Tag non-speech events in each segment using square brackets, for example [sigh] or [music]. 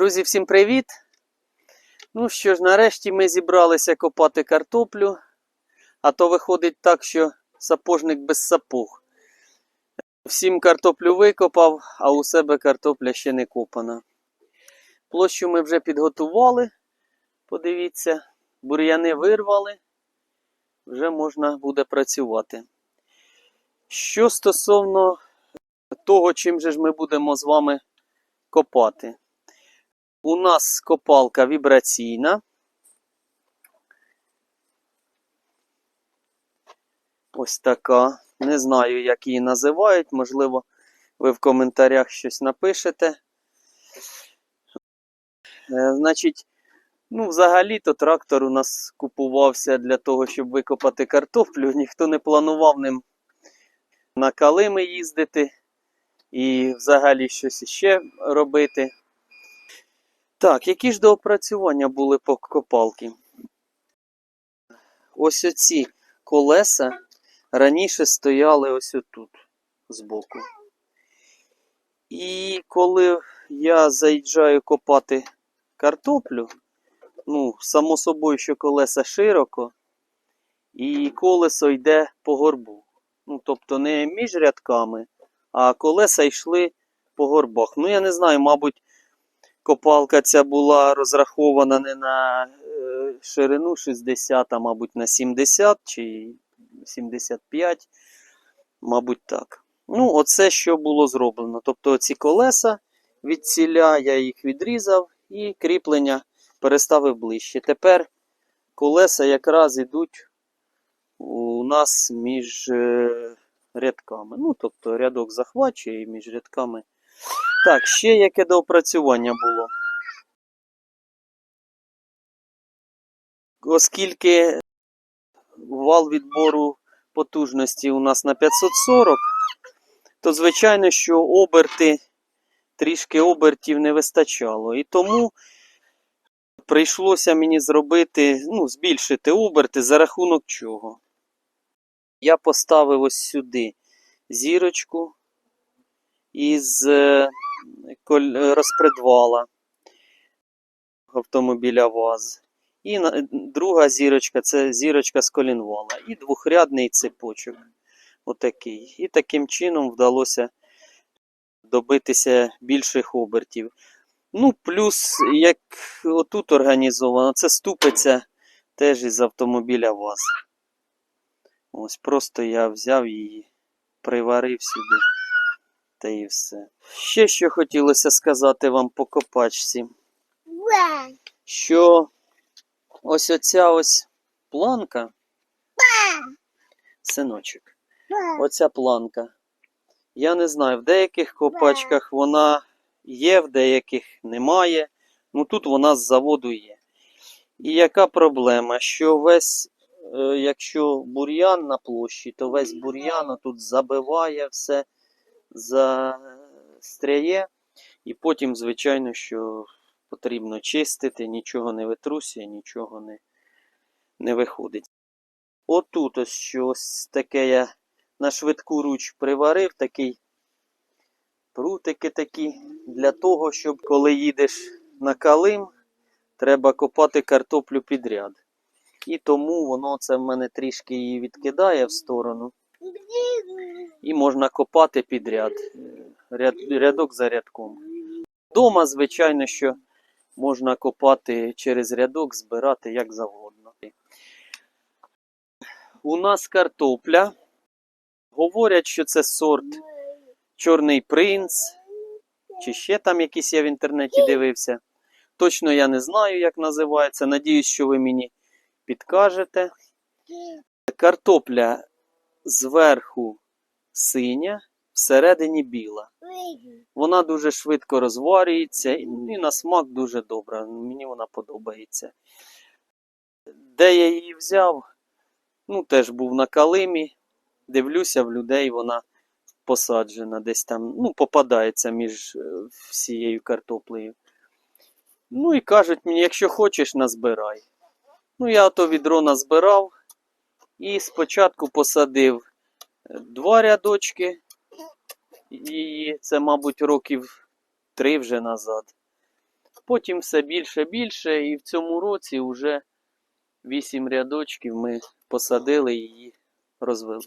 Друзі, всім привіт! Ну що ж, нарешті ми зібралися копати картоплю, а то виходить так, що сапожник без сапог. Всім картоплю викопав, а у себе картопля ще не копана. Площу ми вже підготували. Подивіться, бур'яни вирвали, вже можна буде працювати. Що стосовно того, чим же ж ми будемо з вами копати. У нас копалка вібраційна. Ось така. Не знаю, як її називають. Можливо, ви в коментарях щось напишете. Е, Значить, ну, взагалі-то трактор у нас купувався для того, щоб викопати картоплю. [laughs] Ніхто не планував ним на калими їздити і взагалі щось іще робити. Так, які ж доопрацювання були по копалки? Ось оці колеса раніше стояли ось отут збоку. І коли я заїжджаю копати картоплю, ну, само собою, що колеса широко, і колесо йде по горбу. Ну, тобто не між рядками, а колеса йшли по горбах. Ну, я не знаю, мабуть, копалка ця була розрахована не на е, ширину 60, а мабуть на 70 чи 75, мабуть так. Ну, оце що було зроблено. Тобто ці колеса від ціля я їх відрізав і кріплення переставив ближче. Тепер колеса якраз йдуть у нас між е, рядками. Ну, тобто рядок захвачує між рядками. Так, ще яке доопрацювання було. Оскільки вал відбору потужності у нас на 540, то звичайно, що оберти, трішки обертів не вистачало. І тому прийшлося мені зробити, ну, збільшити оберти за рахунок чого. Я поставив ось сюди зірочку із е, е, розпредвала автомобіля ВАЗ. І друга зірочка це зірочка з колінвала. І двохрядний цепочок. Отакий. І таким чином вдалося добитися більших обертів. Ну, плюс, як отут організовано, це ступиця теж із автомобіля ВАЗ. Ось просто я взяв її, приварив сюди. Та і все. Ще що хотілося сказати вам по копачці, що ось оця ось планка, синочок, оця планка. Я не знаю, в деяких копачках вона є, в деяких немає. Ну тут вона з заводу є. І яка проблема? Що весь, е, якщо бур'ян на площі, то весь бур'ян тут забиває все, застряє. І потім, звичайно, що потрібно чистити, нічого не витрусює, нічого не, не виходить. Отут ось щось таке я на швидку руч приварив, такий прутики такі, для того, щоб коли їдеш на калим, треба копати картоплю підряд. І тому воно це в мене трішки її відкидає в сторону. І можна копати підряд, е, ряд, рядок за рядком. Дома, звичайно, що можна копати через рядок, збирати як завгодно. У нас картопля. Говорять, що це сорт Чорний принц, чи ще там якийсь я в інтернеті дивився. Точно я не знаю, як називається. Надіюсь, що ви мені підкажете. Картопля зверху синя, всередині біла. Вона дуже швидко розварюється і і на смак дуже добра. Мені вона подобається. Де я її взяв? Ну, теж був на калимі. Дивлюся в людей, вона посаджена десь там, ну, попадається між е, всією картоплею. Ну і кажуть мені, якщо хочеш, назбирай. Ну, я ото відро назбирав і спочатку посадив е, два рядочки. І це, мабуть, років три вже назад. Потім все більше більше, і в цьому році вже вісім рядочків ми посадили її розвели.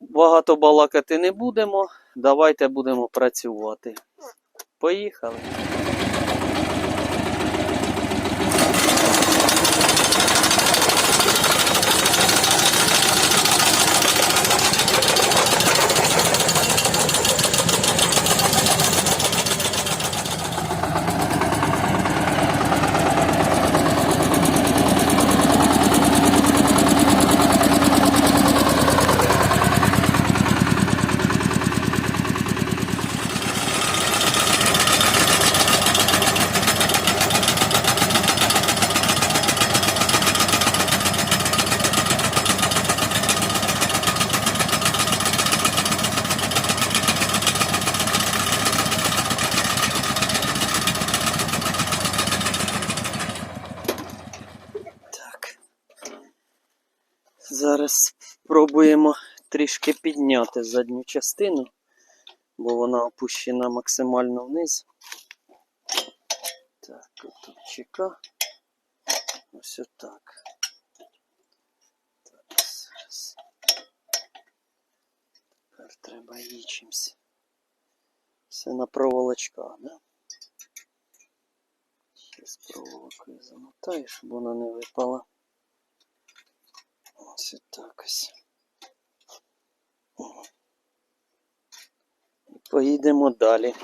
Багато балакати не будемо. Давайте будемо працювати. Поїхали. Зараз спробуємо трішки підняти задню частину, бо вона опущена максимально вниз. Так, тут чека. Ось отак. Так, зараз. Тепер треба її чимось. Все на проволочках, да? Ще з проволокою замотаю, щоб вона не випала. Ось так ось. Поїдемо далі.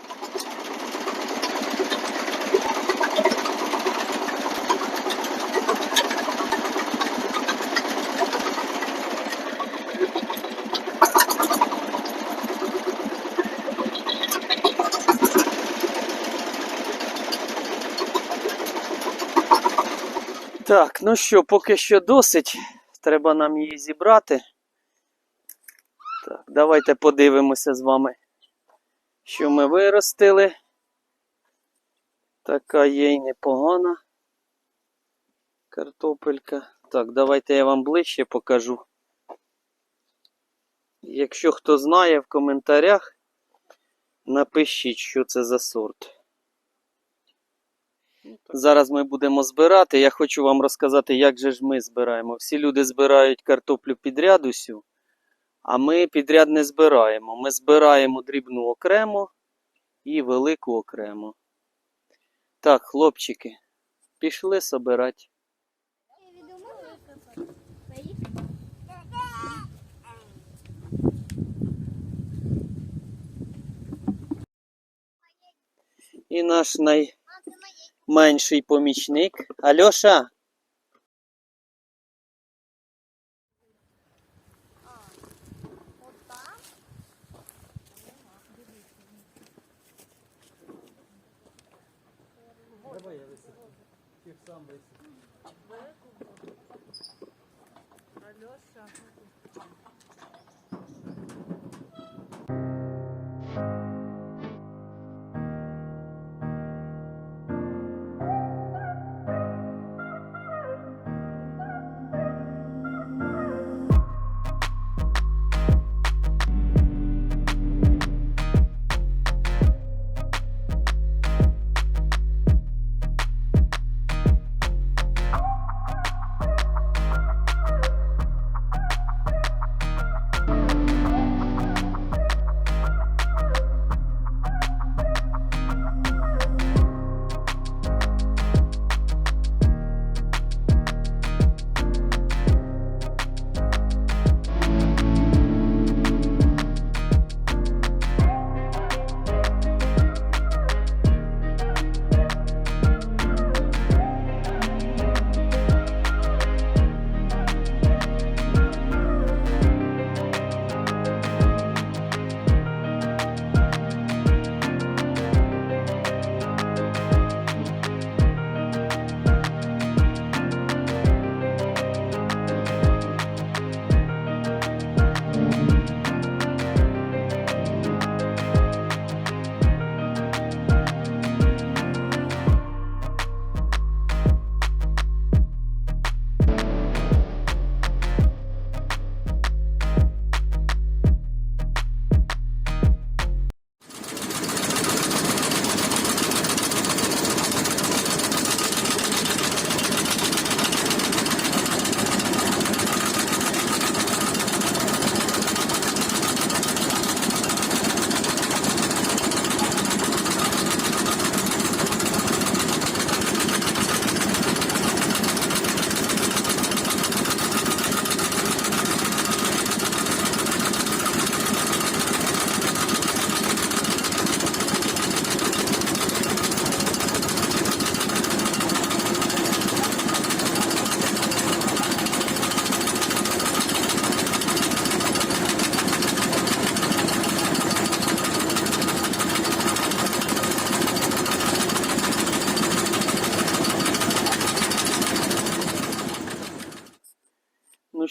Так, ну що, поки що досить. Треба нам її зібрати. Так, давайте подивимося з вами, що ми виростили. Така є й непогана картопелька. Так, давайте я вам ближче покажу. Якщо хто знає в коментарях, напишіть, що це за сорт. Зараз ми будемо збирати. Я хочу вам розказати, як же ж ми збираємо. Всі люди збирають картоплю підряд усю, а ми підряд не збираємо. Ми збираємо дрібну окремо і велику окремо. Так, хлопчики, пішли собирати. І наш найменший помічник. Альоша,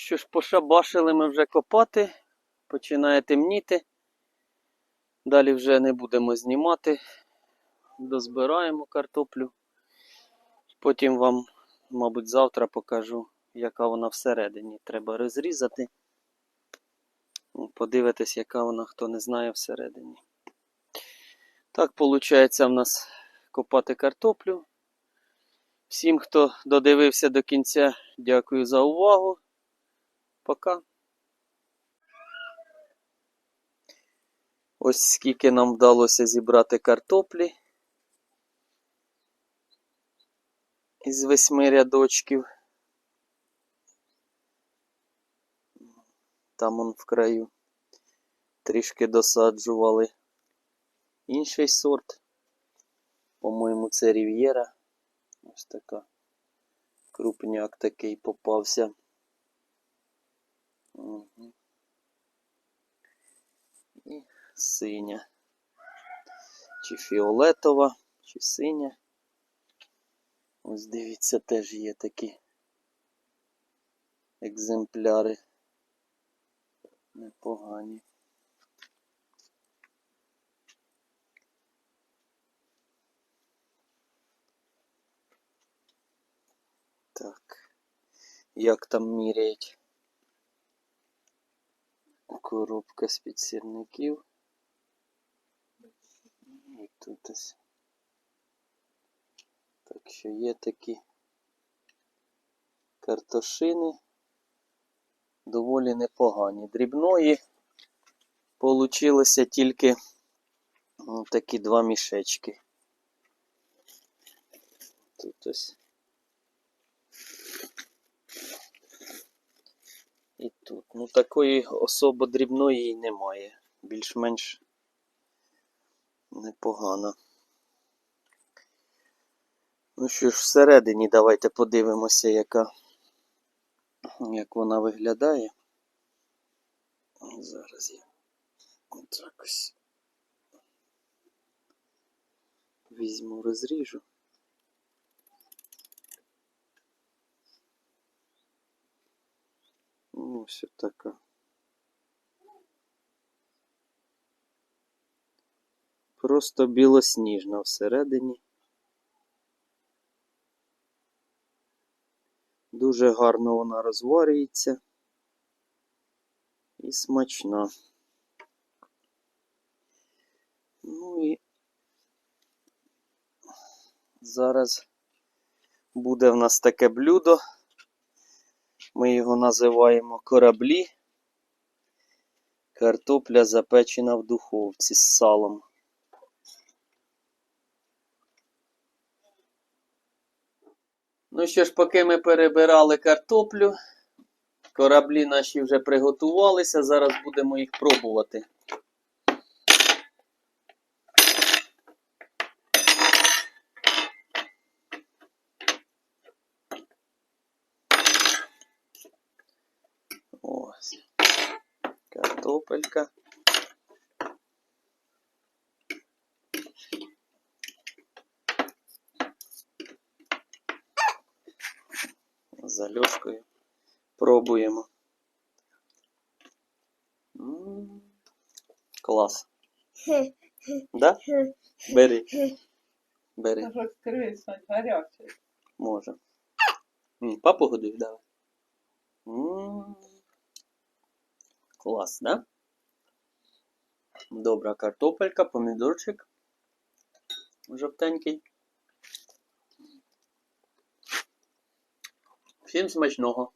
що ж, пошабашили ми вже копати, починає темніти. Далі вже не будемо знімати. Дозбираємо картоплю. Потім вам, мабуть, завтра покажу, яка вона всередині. Треба розрізати. Ну, Подивитись, яка вона, хто не знає всередині. Так, виходить, в нас копати картоплю. Всім, хто додивився до кінця, дякую за увагу. Пока. Ось скільки нам вдалося зібрати картоплі із восьми рядочків. Там он в краю трішки досаджували інший сорт. По-моєму, це Рів'єра. Ось така. Крупняк такий попався. І синя. Чи фіолетова, чи синя. Ось дивіться, теж є такі екземпляри. Непогані. Так. Як там міряють? Коробка з-під сірників. І тут ось. Так що є такі картошини. Доволі непогані. Дрібної получилося тільки м, такі два мішечки. Тут ось. І тут. Ну такої особо дрібної немає. Більш-менш непогано. Ну що ж, всередині давайте подивимося, яка, як вона виглядає. Зараз я так ось візьму, розріжу. Ну, ось така. Просто білосніжна всередині. Дуже гарно вона розварюється і смачна. Ну і зараз буде в нас таке блюдо. Ми його називаємо кораблі. Картопля запечена в духовці з салом. Ну що ж, поки ми перебирали картоплю, кораблі наші вже приготувалися, зараз будемо їх пробувати. Ось. Картопелька. З Альошкою. Пробуємо. М, Клас. [laughs] Да? Бери. Бери. Гарячий. Може. Папу годуй, давай. М, Клас, да? Добра картопелька, помідорчик. Жовтенький. Всім смачного.